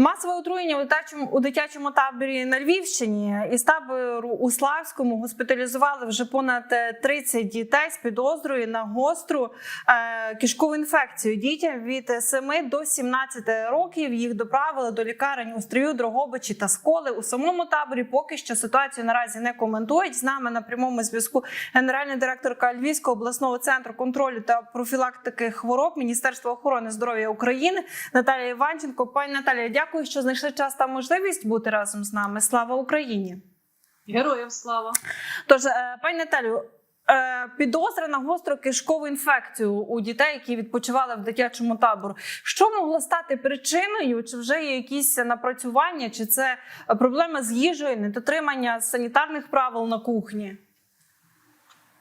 Масове отруєння у дитячому у дитячому таборі на Львівщині із табору у Славському госпіталізували вже понад е, 30 дітей з підозрою на гостру е, кишкову інфекцію. Дітям від 7 до 17 років їх доправили до лікарень у Стрію, Дрогобичі та Сколи. У самому таборі поки що ситуацію наразі не коментують. З нами на прямому зв'язку генеральна директорка Львівського обласного центру контролю та профілактики хвороб Міністерства охорони здоров'я України Наталія Іванченко. Пані Наталія, дякую, що знайшли час та можливість бути разом з нами. Слава Україні! Героям слава! Тож, е, пані Наталю, е, підозра на гостру кишкову інфекцію у дітей, які відпочивали в дитячому табору. Що могло стати причиною? Чи вже є якісь напрацювання, чи це проблема з їжею, недотримання санітарних правил на кухні?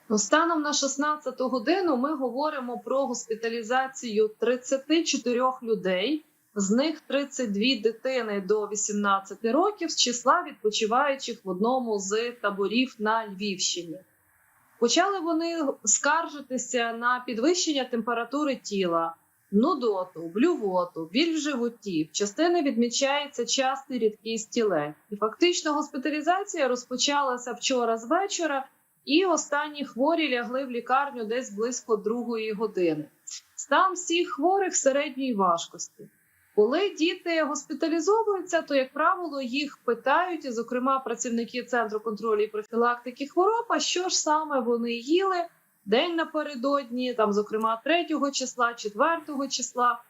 Ну, станом на 16 годину ми говоримо про госпіталізацію 34 людей. З них 32 дитини до 18 років з числа відпочиваючих в одному з таборів на Львівщині. Почали вони скаржитися на підвищення температури тіла, нудоту, блювоту, біль в животі. В частини відмічається частий рідкий стілець. І фактично госпіталізація розпочалася вчора з вечора. І останні хворі лягли в лікарню десь близько другої години. Стан всіх хворих середньої важкості. Коли діти госпіталізовуються, то, як правило, їх питають, зокрема, працівники центру контролю і профілактики хвороб, а що ж саме вони їли день напередодні, там, зокрема, 3 числа, 4 числа.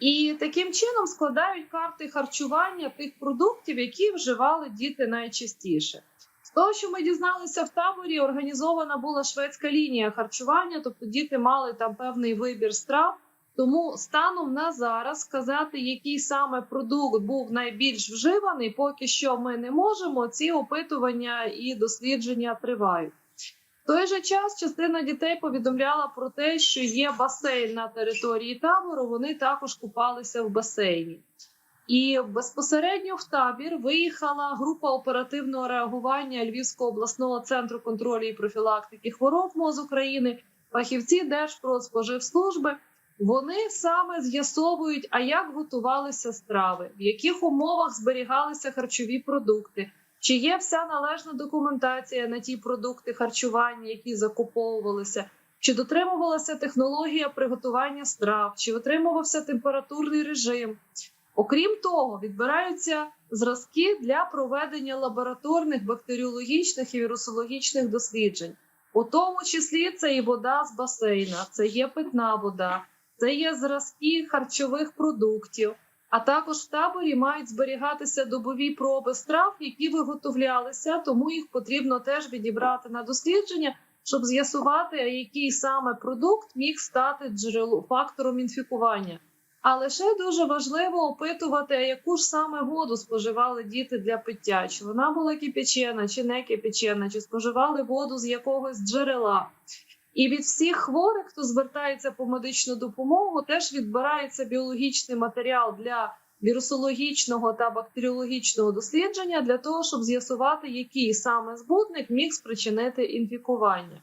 І таким чином складають карти харчування тих продуктів, які вживали діти найчастіше. З того, що ми дізналися в таборі, організована була шведська лінія харчування, тобто діти мали там певний вибір страв. Тому станом на зараз сказати, який саме продукт був найбільш вживаний, поки що ми не можемо. Ці опитування і дослідження тривають. В той же час частина дітей повідомляла про те, що є басейн на території табору. Вони також купалися в басейні. І безпосередньо в табір виїхала група оперативного реагування Львівського обласного центру контролю і профілактики хвороб МОЗ України, фахівці Держпродспоживслужби. Вони саме з'ясовують, а як готувалися страви, в яких умовах зберігалися харчові продукти, чи є вся належна документація на ті продукти харчування, які закуповувалися, чи дотримувалася технологія приготування страв, чи отримувався температурний режим. Окрім того, відбираються зразки для проведення лабораторних бактеріологічних і вірусологічних досліджень, у тому числі це і вода з басейна, це є питна вода, це є зразки харчових продуктів. А також в таборі мають зберігатися добові проби страв, які виготовлялися, тому їх потрібно теж відібрати на дослідження, щоб з'ясувати, який саме продукт міг стати джерелом фактором інфікування. Але ще дуже важливо опитувати, яку ж саме воду споживали діти для пиття, чи вона була кипячена, чи не кипячена, чи споживали воду з якогось джерела. І від всіх хворих, хто звертається по медичну допомогу, теж відбирається біологічний матеріал для вірусологічного та бактеріологічного дослідження для того, щоб з'ясувати, який саме збутник міг спричинити інфікування.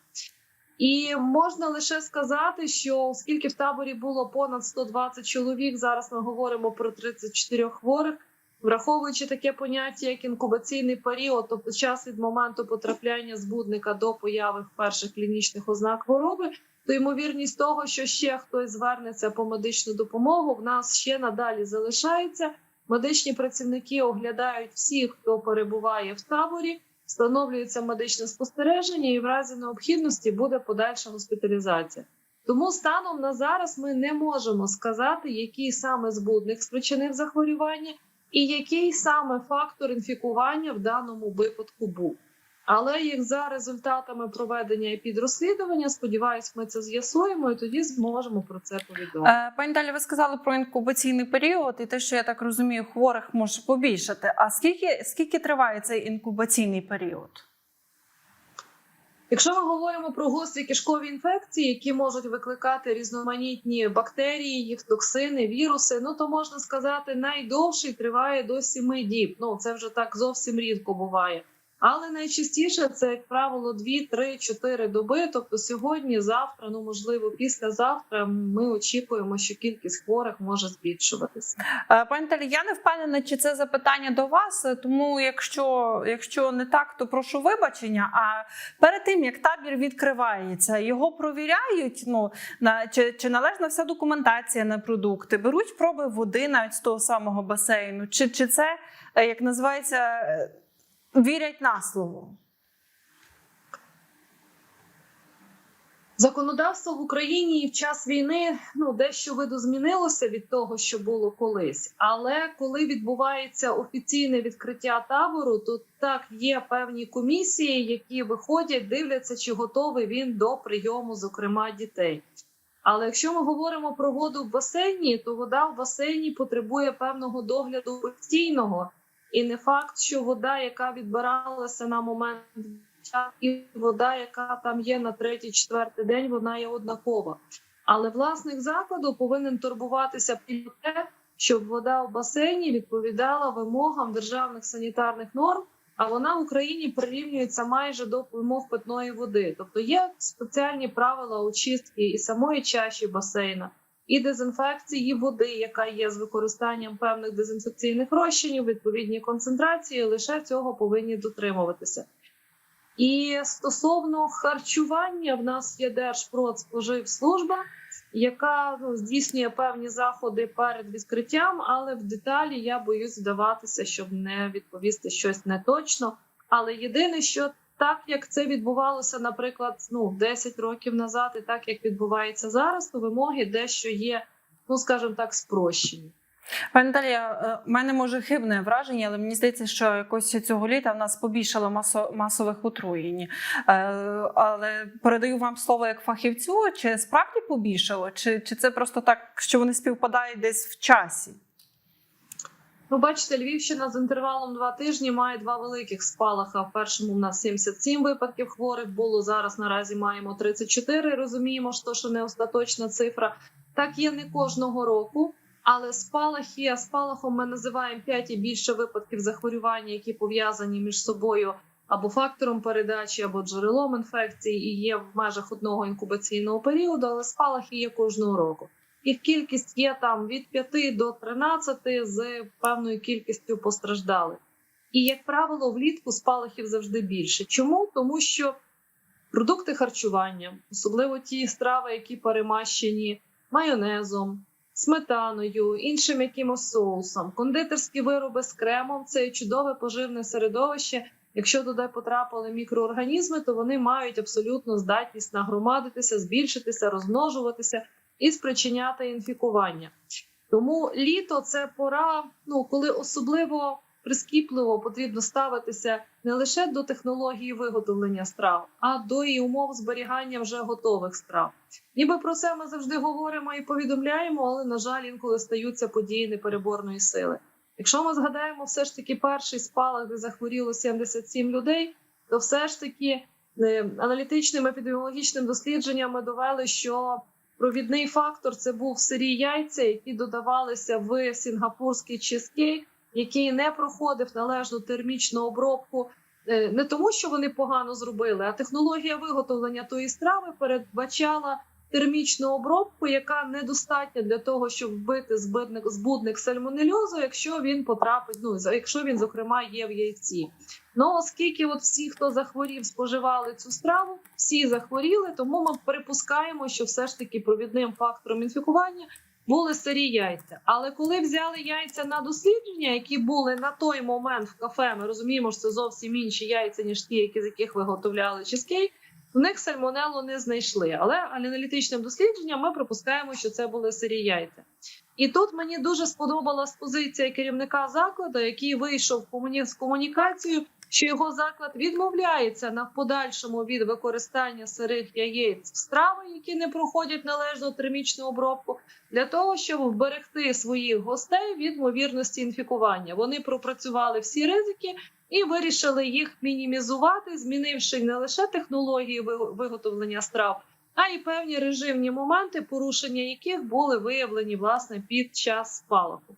І можна лише сказати, що оскільки в таборі було понад 120 чоловік, зараз ми говоримо про 34 хворих, враховуючи таке поняття, як інкубаційний період, тобто час від моменту потрапляння збудника до появи перших клінічних ознак хвороби, то ймовірність того, що ще хтось звернеться по медичну допомогу, в нас ще надалі залишається. Медичні працівники оглядають всіх, хто перебуває в таборі встановлюється медичне спостереження, і в разі необхідності буде подальша госпіталізація. Тому станом на зараз ми не можемо сказати, який саме збудник спричинив захворювання, і який саме фактор інфікування в даному випадку був. Але як за результатами проведення і підрозслідування, сподіваюсь, ми це з'ясуємо і тоді зможемо про це повідомити. Е, Пані Далі, ви сказали про інкубаційний період, і те, що я так розумію, хворих може побільшати. А скільки, скільки триває цей інкубаційний період? Якщо ми говоримо про гострі кишкові інфекції, які можуть викликати різноманітні бактерії, їх токсини, віруси, ну то можна сказати, найдовший триває до 7 діб. Ну це вже так зовсім рідко буває. Але найчастіше це, як правило, 2, 3, 4 доби. Тобто сьогодні, завтра, ну можливо, післязавтра ми очікуємо, що кількість хворих може збільшуватися. Е, Пані Талі, я не впевнена, чи це запитання до вас. Тому, якщо, якщо не так, то прошу вибачення. А перед тим як табір відкривається, його провіряють. Ну на чи, чи належна вся документація на продукти, беруть проби води навіть з того самого басейну, чи, чи це е, як називається е, вірять на слово? Законодавство в Україні в час війни ну дещо видозмінилося від того, що було колись. Але коли відбувається офіційне відкриття табору, то так є певні комісії, які виходять, дивляться, чи готовий він до прийому, зокрема дітей. Але якщо ми говоримо про воду в басейні, то вода в басейні потребує певного догляду постійного, і не факт, що вода, яка відбиралася на момент і вода, яка там є на третій, четвертий день, вона є однакова. Але власник закладу повинен турбуватися про те, щоб вода в басейні відповідала вимогам державних санітарних норм. А вона в Україні прирівнюється майже до вимог питної води. Тобто є спеціальні правила очистки і самої чаші басейна, і дезінфекції води, яка є з використанням певних дезінфекційних розчинів, відповідні концентрації. Лише цього повинні дотримуватися. І стосовно харчування, в нас є Держпродспоживслужба, яка ну, здійснює певні заходи перед відкриттям, але в деталі я боюсь вдаватися, щоб не відповісти щось неточно. Але єдине, що так як це відбувалося, наприклад, ну 10 років назад, і так як відбувається зараз, то вимоги дещо є, ну скажімо так, спрощені. Пані Наталія, в мене може хибне враження, але мені здається, що якось цього літа в нас побільшало масо, масових отруєнь. Е, але передаю вам слово як фахівцю. Чи справді побільшало, чи, чи це просто так, що вони співпадають десь в часі? Ну, бачите, Львівщина з інтервалом два тижні має два великих спалаха. В першому в нас 77 випадків хворих було. Зараз наразі маємо 34. Розуміємо, що, що не остаточна цифра. Так є не кожного року. Але спалахи, а спалахом ми називаємо 5 і більше випадків захворювання, які пов'язані між собою або фактором передачі, або джерелом інфекції, і є в межах одного інкубаційного періоду, але спалахи є кожного року. Їх кількість є там від 5 до 13 з певною кількістю постраждалих. І, як правило, влітку спалахів завжди більше. Чому? Тому що продукти харчування, особливо ті страви, які перемащені майонезом сметаною, іншим якимось соусом, кондитерські вироби з кремом це чудове поживне середовище. Якщо туди потрапили мікроорганізми, то вони мають абсолютно здатність нагромадитися, збільшитися, розмножуватися і спричиняти інфікування. Тому літо це пора, ну коли особливо прискіпливо потрібно ставитися не лише до технології виготовлення страв, а до і умов зберігання вже готових страв. Ніби про це ми завжди говоримо і повідомляємо, але на жаль, інколи стаються події непереборної сили. Якщо ми згадаємо все ж таки перший спалах, де захворіло 77 людей, то все ж таки аналітичним епідеміологічним дослідженням ми довели, що провідний фактор це був сирі яйця, які додавалися в сінгапурський чизкейк, який не проходив належну термічну обробку. Не тому, що вони погано зробили, а технологія виготовлення тої страви передбачала термічну обробку, яка недостатня для того, щоб вбити збудник, збудник сальмонельозу, якщо він потрапить. Ну якщо він, зокрема, є в яйці. Ну оскільки от всі, хто захворів, споживали цю страву, всі захворіли, тому ми припускаємо, що все ж таки провідним фактором інфікування були сирі яйця. Але коли взяли яйця на дослідження, які були на той момент в кафе, ми розуміємо, що це зовсім інші яйця, ніж ті, які з яких виготовляли чизкейк, в них сальмонелу не знайшли. Але аналітичним дослідженням ми припускаємо, що це були сирі яйця. І тут мені дуже сподобалась позиція керівника закладу, який вийшов з комунікацією, що його заклад відмовляється на подальшому від використання сирих яєць в страви, які не проходять належну термічну обробку, для того, щоб вберегти своїх гостей від ймовірності інфікування. Вони пропрацювали всі ризики і вирішили їх мінімізувати, змінивши не лише технології виготовлення страв, а й певні режимні моменти, порушення яких були виявлені власне під час спалаху.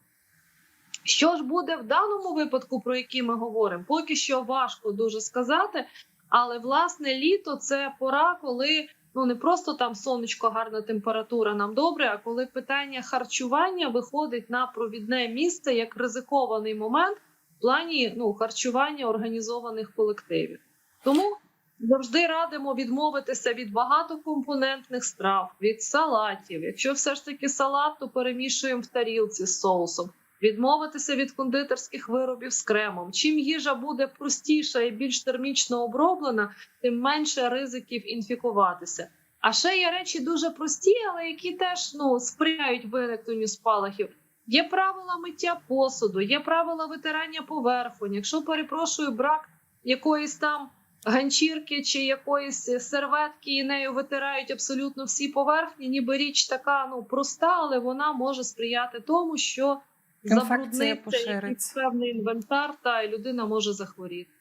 Що ж буде в даному випадку, про який ми говоримо, поки що важко дуже сказати. Але власне літо це пора, коли ну не просто там сонечко, гарна температура, нам добре, а коли питання харчування виходить на провідне місце як ризикований момент в плані ну харчування організованих колективів. Тому завжди радимо відмовитися від багатокомпонентних страв, від салатів. Якщо все ж таки салат, то перемішуємо в тарілці з соусом. Відмовитися від кондитерських виробів з кремом. Чим їжа буде простіша і більш термічно оброблена, тим менше ризиків інфікуватися. А ще є речі дуже прості, але які теж ну сприяють виникненню спалахів. Є правила миття посуду, є правила витирання поверхонь. Якщо перепрошую брак якоїсь там ганчірки чи якоїсь серветки, і нею витирають абсолютно всі поверхні, ніби річ така ну проста, але вона може сприяти тому, що забрудниться якийсь певний інвентар, та і людина може захворіти.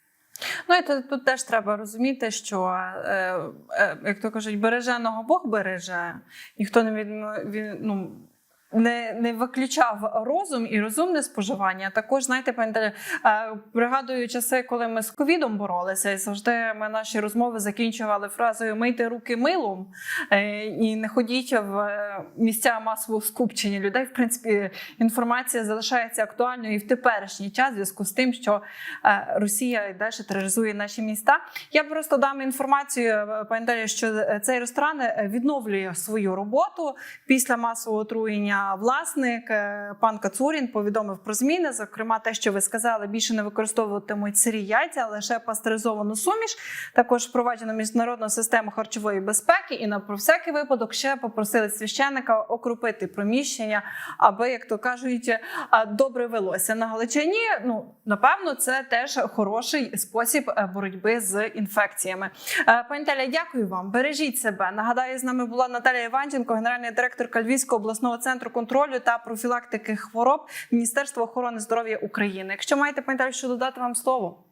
Ну і тут, тут теж треба розуміти, що е, е, як то кажуть, береженого Бог береже, ніхто не від, від ну. Не, не виключав розум і розумне споживання. Також знаєте, Наталя, е, пригадую часи, коли ми з ковідом боролися, і завжди ми наші розмови закінчували фразою Мийте руки милом е, і не ходіть в е, місця масового скупчення людей. В принципі, інформація залишається актуальною і в теперішній час, в зв'язку з тим, що Росія і далі тероризує наші міста. Я просто дам інформацію, Наталя, що цей ресторан відновлює свою роботу після масового отруєння. Власник е, пан Кацурін повідомив про зміни. Зокрема, те, що ви сказали, більше не використовуватимуть сирі яйця, а лише пастеризовану суміш. Також впроваджено міжнародну систему харчової безпеки. І на про всякий випадок ще попросили священника окропити приміщення, аби, як то кажуть, е, добре велося на Галичині. Ну напевно, це теж хороший спосіб е, боротьби з інфекціями. Пані Таля, дякую вам. Бережіть себе. Нагадаю, з нами була Наталія Іванченко, генеральна директорка Львівського обласного центру контролю та профілактики хвороб Міністерства охорони здоров'я України. Якщо маєте пані Талю, що додати вам слово.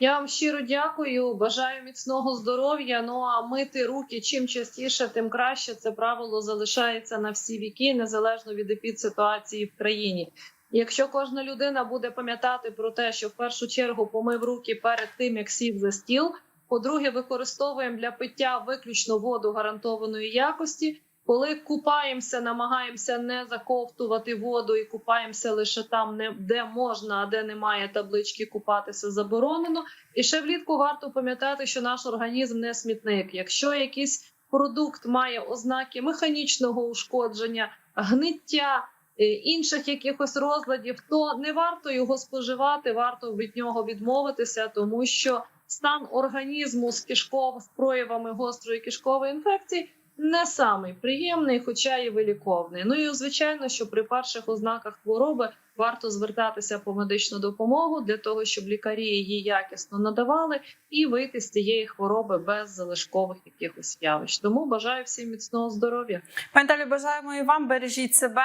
Я вам щиро дякую. Бажаю міцного здоров'я. Ну а мити руки чим частіше, тим краще. Це правило залишається на всі віки, незалежно від епідситуації в країні. Якщо кожна людина буде пам'ятати про те, що в першу чергу помив руки перед тим, як сів за стіл. По-друге, використовуємо для пиття виключно воду гарантованої якості. Коли купаємося, намагаємося не заковтувати воду і купаємося лише там, де можна, а де немає таблички купатися заборонено. І ще влітку варто пам'ятати, що наш організм не смітник. Якщо якийсь продукт має ознаки механічного ушкодження, гниття. е, Інших якихось розладів, то не варто його споживати, варто від нього відмовитися, тому що стан організму з кишков з проявами гострої кишкової інфекції не самий приємний, хоча і виліковний. Ну і звичайно, що при перших ознаках хвороби варто звертатися по медичну допомогу для того, щоб лікарі її якісно надавали і вийти з цієї хвороби без залишкових якихось явищ. Тому бажаю всім міцного здоров'я. Пані бажаємо і вам. Бережіть себе.